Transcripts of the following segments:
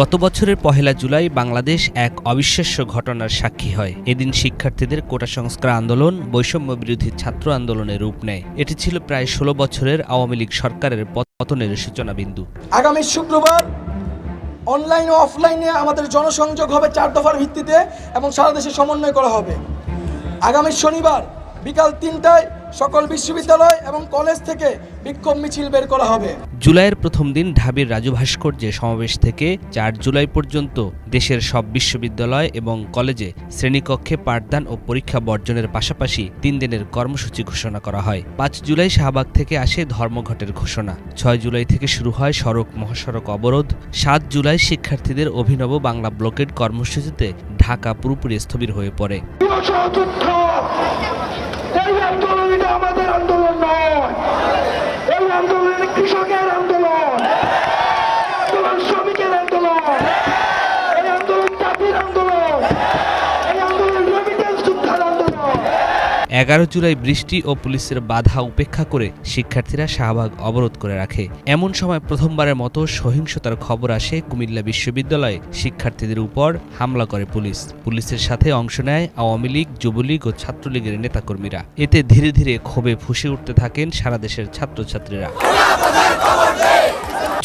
গত বছরের পহেলা জুলাই বাংলাদেশ এক অবিশ্বাস্য ঘটনার সাক্ষী হয়। এদিন শিক্ষার্থীদের কোটা সংস্কার আন্দোলন, বৈষম্য বিরোধী ছাত্র আন্দোলনের রূপ নেয়। এটি ছিল প্রায় ষোলো বছরের আওয়ামী লীগ সরকারের পতনের সূচনা বিন্দু আগামী শুক্রবার অনলাইন ও অফলাইনে আমাদের জনসংযোগ হবে চার দফার ভিত্তিতে এবং সারা দেশে সমন্বয় করা হবে। আগামী শনিবার বিকাল তিনটায় সকল বিশ্ববিদ্যালয় এবং কলেজ থেকে বিক্ষোভ মিছিল বের করা হবে। জুলাইয়ের প্রথম দিন ঢাবির রাজু ভাস্কর্যে সমাবেশ থেকে চার জুলাই পর্যন্ত দেশের সব বিশ্ববিদ্যালয় এবং কলেজে শ্রেণীকক্ষে পাঠদান ও পরীক্ষা বর্জনের পাশাপাশি তিন দিনের কর্মসূচি ঘোষণা করা হয়। পাঁচ জুলাই শাহবাগ থেকে আসে ধর্মঘটের ঘোষণা। ছয় জুলাই থেকে শুরু হয় সড়ক মহাসড়ক অবরোধ। সাত জুলাই শিক্ষার্থীদের অভিনব বাংলা ব্লকেড কর্মসূচিতে ঢাকা পুরোপুরি স্থবির হয়ে পড়ে। এই আন্দোলনটা আমাদের এগারো জুলাই বৃষ্টি ও পুলিশের বাধা উপেক্ষা করে শিক্ষার্থীরা শাহবাগ অবরোধ করে রাখে। এমন সময় প্রথমবারের মতো সহিংসতার খবর আসে কুমিল্লা বিশ্ববিদ্যালয়ে। শিক্ষার্থীদের উপর হামলা করে পুলিশ। পুলিশের সাথে অংশ নেয় আওয়ামী লীগ, যুবলীগ ও ছাত্রলীগের নেতাকর্মীরা। এতে ধীরে ধীরে ক্ষোভে ফুসে উঠতে থাকেন সারা দেশের ছাত্রছাত্রীরা।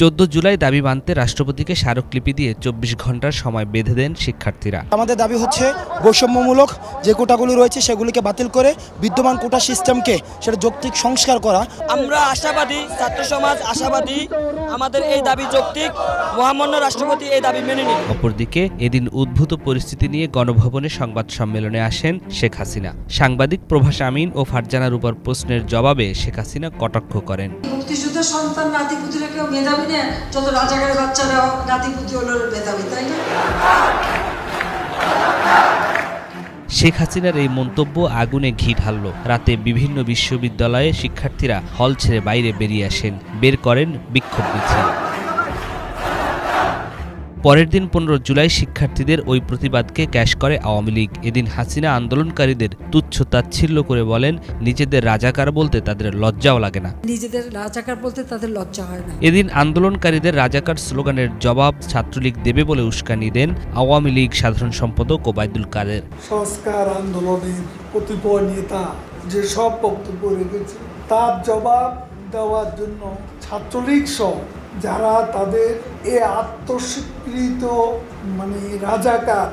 চোদ্দ জুলাই দাবি মানতে রাষ্ট্রপতিকে স্মারকলিপি দিয়ে চব্বিশ ঘণ্টার সময় বেঁধে দেন শিক্ষার্থীরা। আমাদের দাবি হচ্ছে বৈষম্যমূলক যে কোটাগুলি রয়েছে সেগুলিকে বাতিল করে বিদ্যমান কোটা সিস্টেমকে সেটা যৌক্তিক সংস্কার করা। আমরা আশাবাদী ছাত্র সমাজ আশাবাদী আমাদের এই দাবি যৌক্তিক মহামান্য রাষ্ট্রপতি এই দাবি মেনে নিন অপরদিকে এদিন উদ্ভূত পরিস্থিতি নিয়ে গণভবনে সংবাদ সম্মেলনে আসেন শেখ হাসিনা। সাংবাদিক প্রভাস আমিন ও ফারজানার উপর প্রশ্নের জবাবে শেখ হাসিনা কটাক্ষ করেন। মুক্তিযুদ্ধের সন্তান নাতিপুতিরা কেউ মেধাবী না যত রাজাগারের বাচ্চারা নাতিপুতি হলো মেধাবী, তাই না? শেখ হাসিনার এই মন্তব্য আগুনে ঘি ঢালল। রাতে বিভিন্ন বিশ্ববিদ্যালয়ে শিক্ষার্থীরা হল ছেড়ে বাইরে বেরিয়ে আসেন। বের করেন বিক্ষোভ মিছিল। পরের দিন পনেরো জুলাই শিক্ষার্থীদের ওই প্রতিবাদকে ক্যাশ করে আওয়ামী লীগ। এদিন হাসিনা আন্দোলনকারীদের তুচ্ছ তাচ্ছিল্য করে বলেন নিজেদের রাজাকার বলতে তাদের লজ্জাও লাগে না। নিজেদের রাজাকার বলতে তাদের লজ্জা হয় না। এদিন আন্দোলনকারীদের রাজাকার স্লোগানের জবাব ছাত্রলীগ দেবে বলে উস্কানি দেন আওয়ামী লীগ সাধারণ সম্পাদক ওবায়দুল কাদের। সংস্কার আন্দোলনের কতিপয় নেতা যে সব বক্তব্য রেখেছে তার জবাব দেওয়ার জন্য ছাত্রলীগ সহ যারা তাদের এ আত্মস্বীকৃত মানে রাজাকার,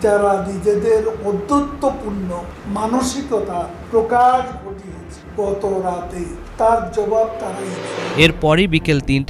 যারা নিজেদের অদ্যত্বপূর্ণ মানসিকতা প্রকাশ ঘটিয়েছে গত রাতে, তার জবাব তারাই। এরপরই বিকেল তিনটায়